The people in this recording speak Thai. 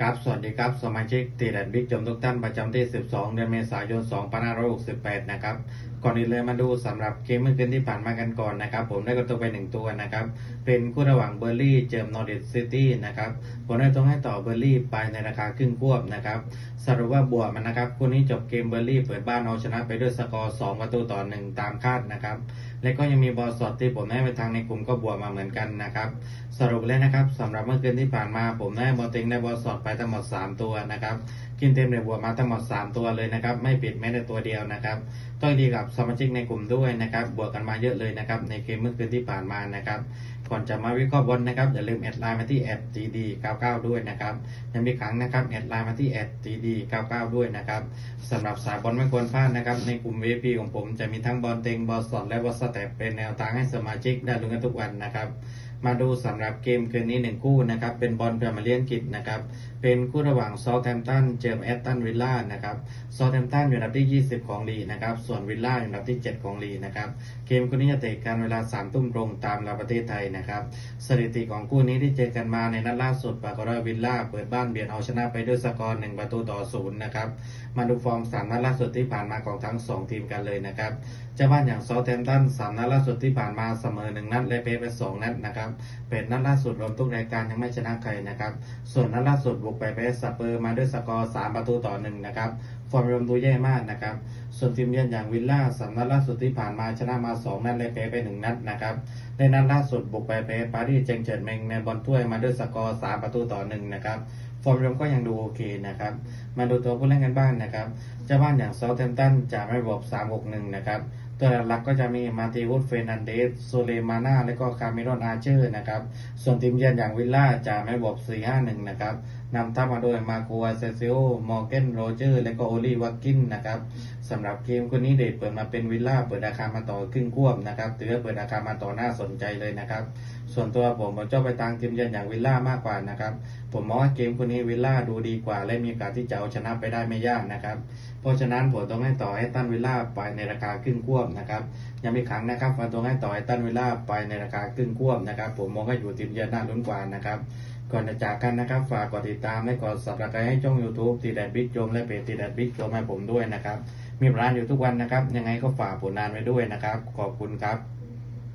ครับสวัสดีครับ สมาชิกตีแดดบิ๊กจมทุกท่านประจำที่ 12 เดือนเมษายน 2568 นะครับ ก่อนอื่นเลยมาดูสำหรับเกมเมื่อคืนที่ผ่านมากันก่อนนะครับ ผมได้กระตัวไปหนึ่งตัวนะครับ เป็นคู่ระหว่างเบอร์ลี่เจอมนอร์ดิซิตี้นะครับ ผมได้ต้องให้ต่อเบอร์ลี่ไปในราคาครึ่งควบนะครับ สรุปว่าบวกมันนะครับ คู่นี้จบเกมเบอร์ลี่เปิดบ้านเอาชนะไปด้วยสกอร์ 2 ประตูต่อ 1 ตามคาดนะครับ และก็ยังมีบอลสดที่ผมได้ไปทางในกลุ่มก็บวกมาเหมือนกันนะครับ สรุปเลยนะครับสำหรับเมื่อคืนที่ผ่านมาผมได้บอลเต็งได้บอลสดไปทั้งหมด 3 ตัวนะครับกินเต็มเลยบวกมาทั้งหมด 3 ตัวเลยนะครับ ไม่ปิดแม้แต่ตัวเดียวนะครับต้องดีกับสมาชิกในกลุ่มด้วยนะครับ บวกกันมาเยอะเลยนะครับในเกมเมื่อคืนที่ผ่านมานะครับก่อนจะมาวิเคราะห์บอลนะครับอย่าลืมแอดไลน์มาที่ @gd99 ด้วยนะครับยังมีครั้งนะครับแอดไลน์มาที่ @gd99 ด้วยนะครับสำหรับสายบอลไม่ควรพลาดนะครับในกลุ่ม VIP ของผมจะมีทั้งบอลเต็งบอลสดและบอลสเต็ปเป็นแนวทางให้สมาชิกได้ลุ้นกันทุกวันนะครับ มาดูสำหรับเกมคืนนี้หนึ่งคู่นะครับเป็นบอลพรีเมียร์ลีกอังกฤษนะครับเป็นคู่ระหว่างซอ t แ a มตันเจอแอตตันวิลล่านะครับซอ t แ a มตันอยู่อันดับที่ 20 ของลีกนะครับส่วนวิลล่าอยู่อันดับที่ 7 ของลีกนะครับเกมคู่นี้จะเตะกันเวลา3ทุ่มตรงตามเวลาประเทศไทยนะครับสถิติของคู่นี้ที่เจอกันมาในนัดล่าสุดปรากฏว่าวิลล่าเปิดบ้านเบียดเอาชนะไปด้วยสกอร์1ประตูต่อศูนย์นะครับมาดูฟอร์ม3นัดล่าสุดที่ผ่านมาของทั้ง 2 ทีมกันเลยนะครับเจ้าบ้านอย่างซอ t แ a มตัน3นัดล่าสุดที่ผ่านมาเสมอ1นัดและเพ้ไป2นัดนะครับเป็นนัดล่าสุดรวมทุกรายการยังไม่ชนะใครนะครับ ส่วนนัดล่าสุดบุกไปแพ้สเปอร์มาด้วยสกอร์3ประตูต่อ1นะครับฟอร์มรวมดูแย่มากนะครับ ส่วนทีมเยือนอย่างวิลล่าสามนัดล่าสุดที่ผ่านมาชนะมา2นัดและแพ้ไป1นัดนะครับในนัดล่าสุดบุกไปแพ้ปารีสแจงเจิดเมงในบอลถ้วยมาด้วยสกอร์3ประตูต่อ1นะครับฟอร์มรวมก็ยังดูโอเคนะครับ มาดูตัวผู้เล่นกันบ้างนะครับเจ้าบ้านอย่างเซาท์แ m ม t ตันจะไม่บวก3-6-1 นะครับ ตัวหลักก็จะมีมาติวุฒเฟรนันเดสโซเลมาน่าและก็คาเมรอนอาร์เชอร์นะครับ ส่วนทีมเยือนอย่างวิลล่าจะไม่บวก4-5-1 นะครับ นำทัพมาโดยมาโกอาเซซิโอมอร์เกนโรเจอร์ และก็โอลีวักกินนะครับสำหรับเกมคนนี้เดทเปิดมาเป็นวิลล่าเปิดราคามาต่อครึ่งควบนะครับถือว่าเปิดราคามาต่อน่าสนใจเลยนะครับ ส่วนตัวผมผมชอบไปทางทีมเยือนอย่างวิลล่ามากกว่านะครับผมมองว่าเกมคนนี้วิลล่าดูดีกว่า และมีโอกาสที่จะเอาชนะไปได้ไม่ยากนะครับเพราะฉะนั้นผมต้องให้ต่อให้ตันวิลล่าไปในราคาครึ่งควบนะครับยังมีครั้งนะครับผมต้องให้ต่อให้ตันวิลล่าไปในราคาครึ่งควบนะครับ ผมมองให้อยู่ทีมเยือนน่าลุ้นกว่านะครับ ก่อนจะจากกันนะครับ ฝากกดติดตามและกด subscribe ให้ช่อง YouTube ตีแดดบิ๊กโจมและเพจตีแดดบิ๊กโจมให้ผมด้วยนะครับ มีร้านอยู่ทุกวันนะครับ ยังไงก็ฝากผลงานไว้ด้วยนะครับ ขอบคุณครับ